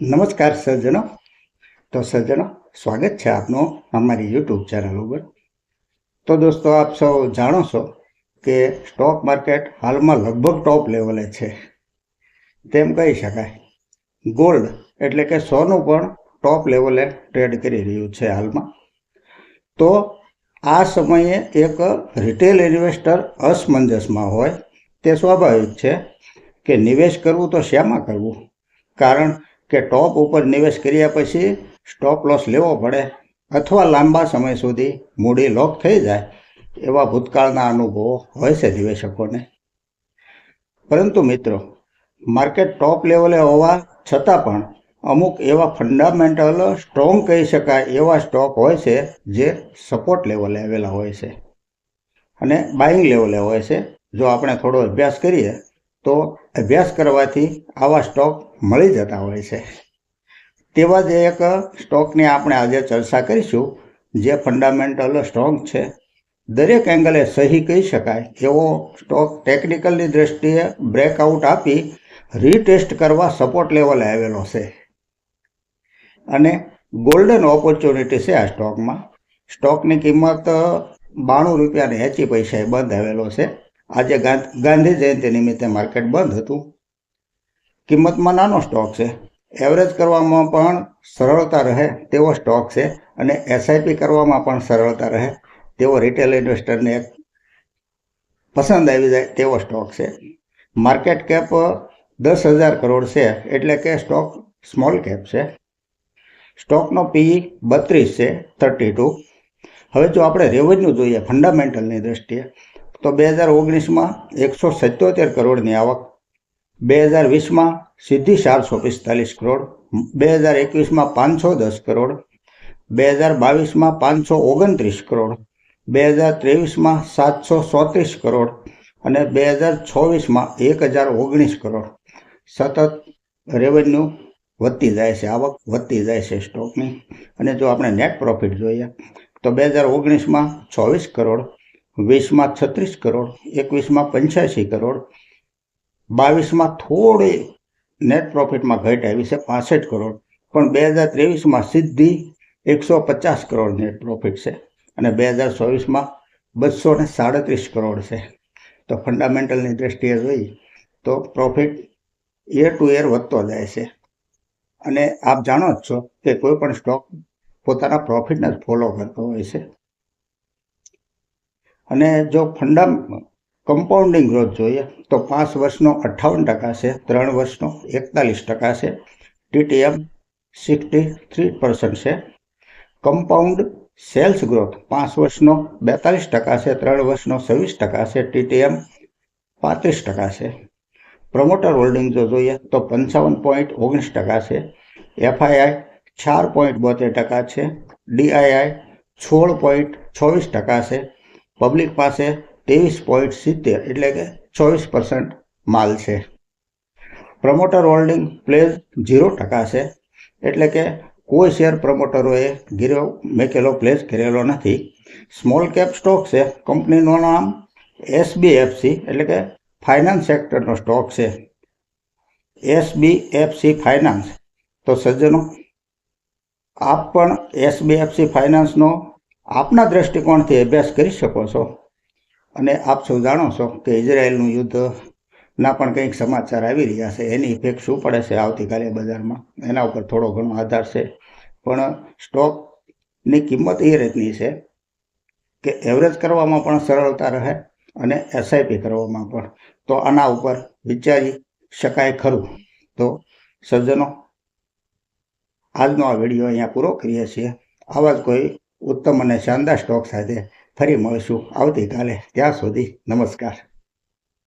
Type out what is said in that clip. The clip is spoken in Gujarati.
નમસ્કાર સજ્જનો. તો સજ્જનો, સ્વાગત છે આપનું અમારી યુટ્યુબ ચેનલ ઉપર. તો દોસ્તો, આપ સૌ જાણો છો કે સ્ટોક માર્કેટ હાલમાં લગભગ ટોપ લેવલે છે. તેમ કહી શકાય. ગોલ્ડ એટલે કે સોનું પણ ટોપ લેવલે ટ્રેડ કરી રહ્યું છે હાલમાં. તો આ સમયે એક રિટેલ ઇન્વેસ્ટર અસમંજસમાં હોય તે સ્વાભાવિક છે કે નિવેશ કરવું તો શેમાં કરવું. કારણ કે ટોપ ઉપર નિવેશ કર્યા પછી સ્ટોપ લોસ લેવો પડે અથવા લાંબા સમય સુધી મૂડી લોક થઈ જાય એવા ભૂતકાળના અનુભવો હોય છે નિવેશકોને. પરંતુ મિત્રો માર્કેટ ટોપ લેવલે હોવા છતાં પણ અમુક એવા ફંડામેન્ટલ સ્ટ્રોંગ કહી શકાય એવા સ્ટોક હોય છે જે સપોર્ટ લેવલે આવેલા હોય છે અને બાઇંગ લેવલે હોય છે. જો આપણે થોડો અભ્યાસ કરીએ તો અભ્યાસ કરવાથી આવા સ્ટોક મળી જતા હોય છે. તેવા જ એક સ્ટોકની આપણે આજે ચર્ચા કરીશું, જે ફંડામેન્ટલ સ્ટ્રોંગ છે. દરેક એંગલે સહી કહી શકાય. એવો સ્ટોક ટેકનિકલની દ્રષ્ટિએ બ્રેકઆઉટ આપી રીટેસ્ટ કરવા સપોર્ટ લેવલે આવેલો છે. અને ગોલ્ડન ઓપોર્ચ્યુનિટી છે આ સ્ટોકમાં. સ્ટોકની કિંમત બાણું રૂપિયાને એંચી પૈસાએ બંધ આવેલો છે. આજે ગાંધી જયંતિ નિમિત્તે માર્કેટ બંધ હતું. કિંમતમાં નાનો સ્ટોક છે. એવરેજ કરવામાં પણ સરળતા રહે તેવો સ્ટોક છે અને એસઆઈપી કરવામાં પણ સરળતા રહે તેવો રિટેલ ઇન્વેસ્ટરને પસંદ આવી જાય તેવો સ્ટોક છે. માર્કેટ કેપ દસ હજાર કરોડ છે એટલે કે સ્ટોક સ્મોલ કેપ છે. સ્ટોકનો પી બત્રીસ છે થર્ટી ટુ હવે જો આપણે રેવન્યુ જોઈએ ફંડામેન્ટલની દ્રષ્ટિએ તો બે હજાર ઓગણીસમાં એકસો સત્યોતેર કરોડની આવક. બે હજાર વીસમાં સીધી ચારસો પિસ્તાલીસ કરોડ. બે હજાર એકવીસમાં પાંચસો દસ કરોડ. બે હજાર બાવીસમાં પાંચસો ઓગણત્રીસ કરોડ. બે હજાર ત્રેવીસમાં સાતસો ચોત્રીસ કરોડ અને બે હજાર છવ્વીસમાં એક હજાર ઓગણીસ કરોડ. સતત રેવન્યુ વધતી જાય છે, આવક વધતી જાય છે સ્ટોકની અને જો આપણે નેટ પ્રોફિટ જોઈએ, તો બે હજાર ઓગણીસમાં ચોવીસ કરોડ વીસમાં છત્રીસ કરોડ, એકવીસમાં પંચ્યાસી કરોડ, બાવીસમાં થોડી નેટ પ્રોફિટમાં ઘટ આવી છે, પાસઠ કરોડ. પણ બે હજાર ત્રેવીસમાં સીધી એકસો પચાસ કરોડ નેટ પ્રોફિટ છે અને બે હજાર ચોવીસમાં બસો ને સાડત્રીસ કરોડ છે. તો ફંડામેન્ટલની દ્રષ્ટિએ જોઈ તો પ્રોફિટ યર ટુ યર વધતો જાય છે. અને આપ જાણો જ છો કે કોઈ પણ સ્ટોક પોતાના પ્રોફિટને જ ફોલો કરતો હોય છે. અને જો ફંડા કમ્પાઉન્ડિંગ ગ્રોથ જોઈએ, તો પાંચ વર્ષનો અઠ્ઠાવન ટકા છે, ત્રણ વર્ષનો એકતાલીસ ટકા છે ટીટીએમ સિક્સટી થ્રી પર્સન્ટ છે કમ્પાઉન્ડ સેલ્સ ગ્રોથ પાંચ વર્ષનો બેતાલીસ ટકા છે, ત્રણ વર્ષનો છવ્વીસ ટકા છે ટીટીએમ પાંત્રીસ ટકા છે. પ્રમોટર હોલ્ડિંગ જો જોઈએ, તો પંચાવન પોઈન્ટ ઓગણીસ ટકા છે એફઆઈઆઈ ચાર પોઈન્ટ બોતેર ટકા છે ડીઆઈઆઈ સોળ પોઈન્ટ છવ્વીસ ટકા છે પબ્લિક પાસે ત્રેવીસ પોઈન્ટ સિત્તેર એટલે કે ચોવીસ પર્સન્ટ માલ છે. પ્રમોટર હોલ્ડિંગ પ્લેઝ ઝીરો ટકા છે એટલે કે કોઈ શેર પ્રમોટરોએ ગીરો મેકેલો પ્લેસ કરેલો નથી. સ્મોલ કેપ સ્ટોક છે. કંપનીનું નામ એસબીએફસી એટલે કે ફાઇનાન્સ સેક્ટરનો સ્ટોક છે. એસબીએફસી ફાઇનાન્સ તો સજ્જનો, આપ પણ એસબીએફસી ફાઇનાન્સનો આપના દ્રષ્ટિકોણથી અભ્યાસ કરી શકો છો. અને આપ સૌ જાણો છો કે ઇઝરાયેલનું યુદ્ધના પણ કંઈક સમાચાર આવી રહ્યા છે. એની ઇફેક્ટ શું પડે છે આવતીકાલે બજારમાં? એના ઉપર થોડો ઘણો આધાર છે. પણ સ્ટોકની કિંમત એ રીતની છે કે એવરેજ કરવામાં પણ સરળતા રહે અને એસઆઈપી કરવામાં પણ. તો આના ઉપર વિચારી શકાય ખરું. તો સજ્જનો, આજનો આ વીડિયો અહીંયા પૂરો કરીએ છીએ. આવા જ કોઈ ઉત્તમ અને શાનદાર સ્ટોક સાથે ફરી મળીશું આવતીકાલે. ત્યાં સુધી નમસ્કાર.